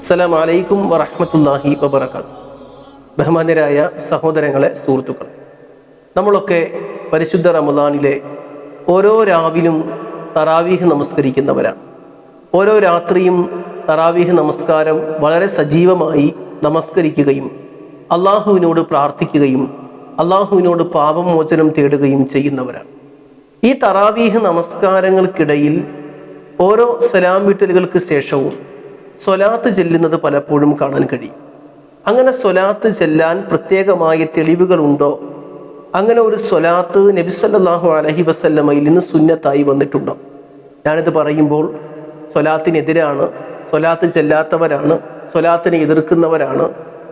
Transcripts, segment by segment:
അസ്സലാമു വലൈക്കും വറഹമത്തല്ലാഹി വബർക്കാത്തു ബഹുമാന്യരായ സഹോദരങ്ങളെ സുഹൃത്തുക്കൾ നമ്മളൊക്കെ പരിശുദ്ധ റമദാനിലെ ഓരോ രാവിലും തറാവീഹ് നമസ്കരിക്കുന്നവരാണ്. ഓരോ രാത്രിയും തറാവീഹ് നമസ്കാരം വളരെ സജീവമായി നമസ്കരിക്കുകയും അള്ളാഹുവിനോട് പ്രാർത്ഥിക്കുകയും അള്ളാഹുവിനോട് പാപമോചനം തേടുകയും ചെയ്യുന്നവരാണ്. ഈ തറാവീഹ് നമസ്കാരങ്ങൾക്കിടയിൽ ഓരോ സലാം വീട്ടലുകൾക്ക് ശേഷവും സ്വലാത്ത് ചെല്ലുന്നത് പലപ്പോഴും കാണാൻ കഴിയും. അങ്ങനെ സ്വലാത്ത് ചെല്ലാൻ പ്രത്യേകമായ തെളിവുകളുണ്ടോ? അങ്ങനെ ഒരു സ്വലാത്ത് നബിസല്ലാഹു അലഹി വസല്ലമയിൽ നിന്ന് സുന്നത്തായി വന്നിട്ടുണ്ടോ? ഞാനിത് പറയുമ്പോൾ സ്വലാത്തിനെതിരാണ് സ്വലാത്ത് ചെല്ലാത്തവരാണ് സ്വലാത്തിനെ എതിർക്കുന്നവരാണ്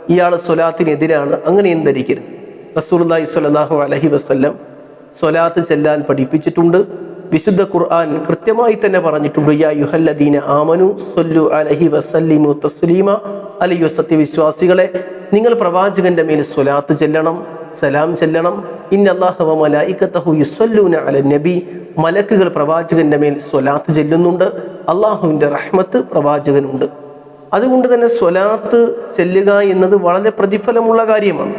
ഇയാൾ സ്വലാത്തിനെതിരാണ് അങ്ങനെയും ധരിക്കരുത് റസൂർല്ലാഹി സ്വലാഹു അലഹി വസല്ലം സ്വലാത്ത് ചെല്ലാൻ പഠിപ്പിച്ചിട്ടുണ്ട്. വിശുദ്ധ ഖുർആൻ കൃത്യമായി തന്നെ പറഞ്ഞിട്ടുണ്ട്. യാ യുഹല്ലദീന ആമനു സൊല്ലു അലഹി വസല്ലിമു തസ്ലീമ. അലയ്യോ സത്യവിശ്വാസികളെ നിങ്ങൾ പ്രവാചകന്റെ മേൽ സ്വലാത്ത് ചെല്ലണം സലാം ചെല്ലണം. നബി. മലക്കുകൾ പ്രവാചകന്റെ മേൽ സ്വലാത്ത് ചെല്ലുന്നുണ്ട്. അള്ളാഹുവിന്റെ റഹ്മത്ത് പ്രവാചകനുണ്ട്. അതുകൊണ്ട് തന്നെ സ്വലാത്ത് ചെല്ലുക എന്നത് വളരെ പ്രതിഫലമുള്ള കാര്യമാണ്.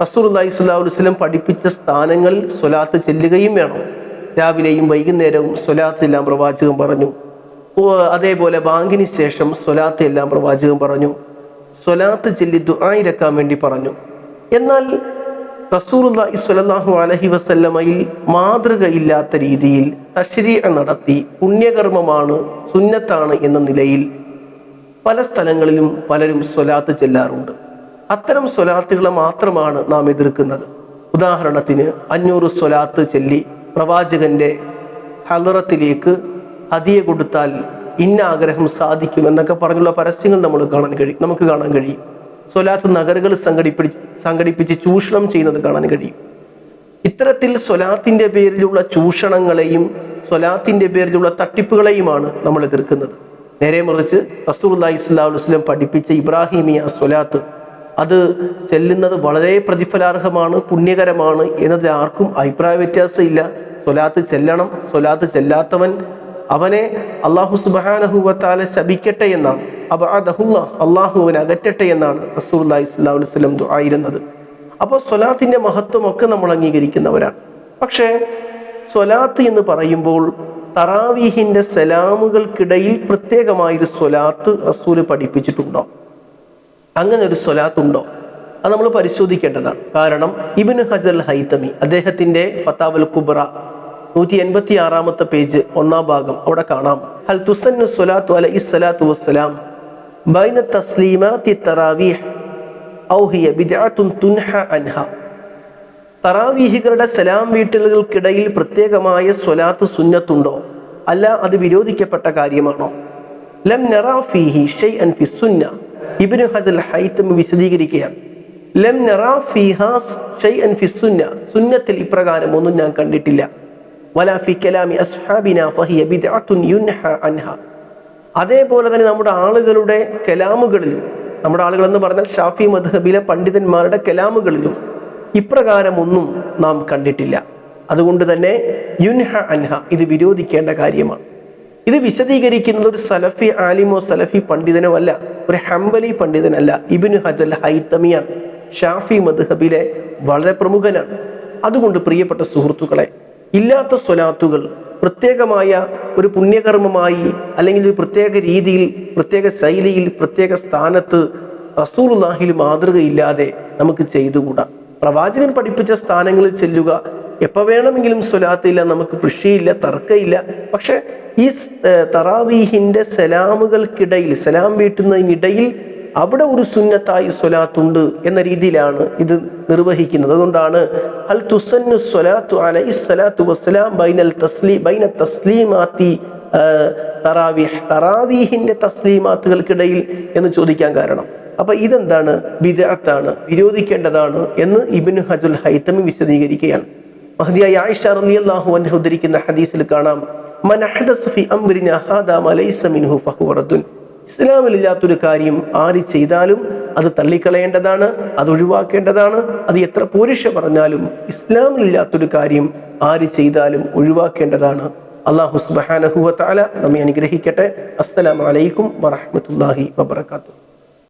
റസൂർ അള്ളാഹി സ്വല്ലാ വസ്ലം പഠിപ്പിച്ച സ്ഥാനങ്ങളിൽ സ്വലാത്ത് ചെല്ലുകയും വേണം. രാവിലെയും വൈകുന്നേരവും സ്വലാത്ത് എല്ലാം പ്രവാചകൻ പറഞ്ഞു. അതേപോലെ ബാങ്കിന് ശേഷം സ്വലാത്ത് എല്ലാം പ്രവാചകൻ പറഞ്ഞു. സ്വലാത്ത് ചെല്ലി ദുആയിരക്കാൻ വേണ്ടി പറഞ്ഞു. എന്നാൽ റസൂറുല്ലാഹി സ്വല്ലല്ലാഹു അലഹി വസല്ലമയിൽ മാതൃകയില്ലാത്ത രീതിയിൽ തശ്രീഅ നടത്തി പുണ്യകർമ്മമാണ് സുന്നത്താണ് എന്ന നിലയിൽ പല സ്ഥലങ്ങളിലും പലരും സ്വലാത്ത് ചെല്ലാറുണ്ട്. അത്തരം സ്വലാത്തുകളെ മാത്രമാണ് നാം എതിർക്കുന്നത്. ഉദാഹരണത്തിന് അഞ്ഞൂറ് സ്വലാത്ത് ചെല്ലി പ്രവാചകന്റെ ഹലറത്തിലേക്ക് അതിയെ കൊടുത്താൽ ഇന്ന ആഗ്രഹം സാധിക്കും എന്നൊക്കെ പറഞ്ഞുള്ള പരസ്യങ്ങൾ നമ്മൾ കാണാൻ കഴിയും നമുക്ക് കാണാൻ കഴിയും. സ്വലാത്ത് നഗറുകൾ സംഘടിപ്പി സംഘടിപ്പിച്ച് ചൂഷണം ചെയ്യുന്നത് കാണാൻ കഴിയും. ഇത്തരത്തിൽ സ്വലാത്തിന്റെ പേരിലുള്ള ചൂഷണങ്ങളെയും സ്വലാത്തിന്റെ പേരിലുള്ള തട്ടിപ്പുകളെയുമാണ് നമ്മൾ എതിർക്കുന്നത്. നേരെ മറിച്ച് റസൂർല്ലാഹി സ്വല്ലാ വസ്ലം പഠിപ്പിച്ച ഇബ്രാഹിമിയ സ്വലാത്ത് അത് ചെല്ലുന്നത് വളരെ പ്രതിഫലാർഹമാണ് പുണ്യകരമാണ് എന്നതിൽ ആർക്കും അഭിപ്രായ വ്യത്യാസമില്ല. സ്വലാത്ത് ചെല്ലണം സ്വലാത്ത് ചെല്ലാത്തവൻ അവനെ അള്ളാഹു സുബാനഹുവത്താലെ ശപിക്കട്ടെ എന്നാണ്. അബഅദഹുല്ല അള്ളാഹു അവനെ അകറ്റട്ടെ എന്നാണ് റസൂർല്ലാഹി സ്വല്ലാ വസ്ലം ആയിരുന്നത് അപ്പോൾ സ്വലാത്തിന്റെ മഹത്വമൊക്കെ നമ്മൾ അംഗീകരിക്കുന്നവരാണ്. പക്ഷേ സ്വലാത്ത് എന്ന് പറയുമ്പോൾ തറാവീഹിന്റെ സലാമുകൾക്കിടയിൽ പ്രത്യേകമായൊരു സ്വലാത്ത് റസൂൽ പഠിപ്പിച്ചിട്ടുണ്ടോ? അങ്ങനെ ഒരു സ്വലാത്തുണ്ടോ? അത് നമ്മൾ പരിശോധിക്കേണ്ടതാണ്. കാരണം ഇബിന് ഹജൽ ഹൈത്തമി അദ്ദേഹത്തിന്റെ ഫത്താബൽ കുബ്ര നൂറ്റി എൺപത്തി ആറാമത്തെ പേജ് ഒന്നാം ഭാഗം അവിടെ കാണാം. ഹൽ തുസന്നു സ്വലാത്തു അല ഇസ്സലാത്തു വസ്സലാം ബൈന തസ്ലീമാത്തി തറാവീഹ് ഔ ഹിയ ബിദ്അത്തുൻ തുൻഹ അൻഹ. തറാവീഹികളുടെ സലാം വീട്ടലുകൾക്കിടയിൽ പ്രത്യേകമായ സ്വലാത്ത് സുന്നത്തുണ്ടോ? അല്ല അത് വിരോധിക്കപ്പെട്ട കാര്യമാണോ? ലം നറാ ഫീഹി ഷൈഅൻ ഫി സുന്ന. ഇബ്നു ഹസൽ ഹൈത്തം വിശദീകരിക്കുകയാണ്. ലം സുന്നത്തിൽ ഇപ്രകാരം ഒന്നും ഞാൻ കണ്ടിട്ടില്ല. വലാ ഫി കലാമി അസ്ഹാബിന ഫഹിയ ബിദ്അത്തുൻ യുൻഹ അൻഹ. അതേപോലെ തന്നെ നമ്മുടെ ആളുകളുടെ കലാമുകളിലും നമ്മുടെ ആളുകൾ എന്ന് പറഞ്ഞാൽ ഷാഫി മധബിലെ പണ്ഡിതന്മാരുടെ കലാമുകളിലും ഇപ്രകാരമൊന്നും നാം കണ്ടിട്ടില്ല. അതുകൊണ്ട് തന്നെ യുൻഹ അൻഹ ഇത് വിരോധിക്കേണ്ട കാര്യമാണ്. ഇത് വിശദീകരിക്കുന്നത് ഒരു സലഫി ആലിമോ സലഫി പണ്ഡിതനോ അല്ല. ഒരു ഹംബലി പണ്ഡിതനല്ല. ഇബിനു ഹജൽ ഹൈത്തമിയാണ് ഷാഫി മദ്ഹബിലെ വളരെ പ്രമുഖനാണ്. അതുകൊണ്ട് പ്രിയപ്പെട്ട സുഹൃത്തുക്കളെ ഇല്ലാത്ത സ്വലാത്തുകൾ പ്രത്യേകമായ ഒരു പുണ്യകർമ്മമായി അല്ലെങ്കിൽ ഒരു പ്രത്യേക രീതിയിൽ പ്രത്യേക ശൈലിയിൽ പ്രത്യേക സ്ഥാനത്ത് റസൂലുള്ളാഹിൽ മാതൃകയില്ലാതെ നമുക്ക് ചെയ്തുകൂടാ. പ്രവാചകൻ പഠിപ്പിച്ച സ്ഥാനങ്ങളിൽ ചെല്ലുക. എപ്പോൾ വേണമെങ്കിലും സ്വലാത്തില്ല നമുക്ക് കൃഷിയില്ല തർക്കമില്ല പക്ഷെ ഈ തറാവീഹിന്റെ സലാമുകൾക്കിടയിൽ സലാം വീട്ടുന്നതിനിടയിൽ അവിടെ ഒരു സുന്നത്തായി സ്വലാത്തുണ്ട് എന്ന രീതിയിലാണ് ഇത് നിർവഹിക്കുന്നത്. അതുകൊണ്ടാണ് അൽ തുസന്നു സ്വലാത്തു അലൈഹി സ്വലാത്തു വസ്സലാം ബൈനൽ തസ്ലീ ബൈന തസ്ലീമാത്തി തറാവീഹ് തറാവീഹിന്റെ തസ്ലീമാത്തുകൾക്കിടയിൽ എന്ന് ചോദിക്കാൻ കാരണം. അപ്പൊ ഇതെന്താണ്? വിദഗ്ധാണ് വിരോധിക്കേണ്ടതാണ് എന്ന് ഇബിൻ ഹജുൽ ഹൈത്തമി വിശദീകരിക്കുകയാണ്. മഹദിയായ ആയിഷ റളിയല്ലാഹു അൻഹ ഉദ്ധരിക്കുന്ന ഹദീസിൽ കാണാം. ഇസ്ലാമിലില്ലാത്തൊരു കാര്യം ആര് ചെയ്താലും അത് തള്ളിക്കളയേണ്ടതാണ് അത് ഒഴിവാക്കേണ്ടതാണ്. അത് എത്ര പോരിഷ പറഞ്ഞാലും ഇസ്ലാമിലില്ലാത്തൊരു കാര്യം ആര് ചെയ്താലും ഒഴിവാക്കേണ്ടതാണ്. അള്ളാഹു സുബ്ഹാനഹു വ നമ്മെ അനുഗ്രഹിക്കട്ടെ. അസ്സലാമു അലൈക്കും വറഹ്മത്തുള്ളാഹി വബറകാതുഹു.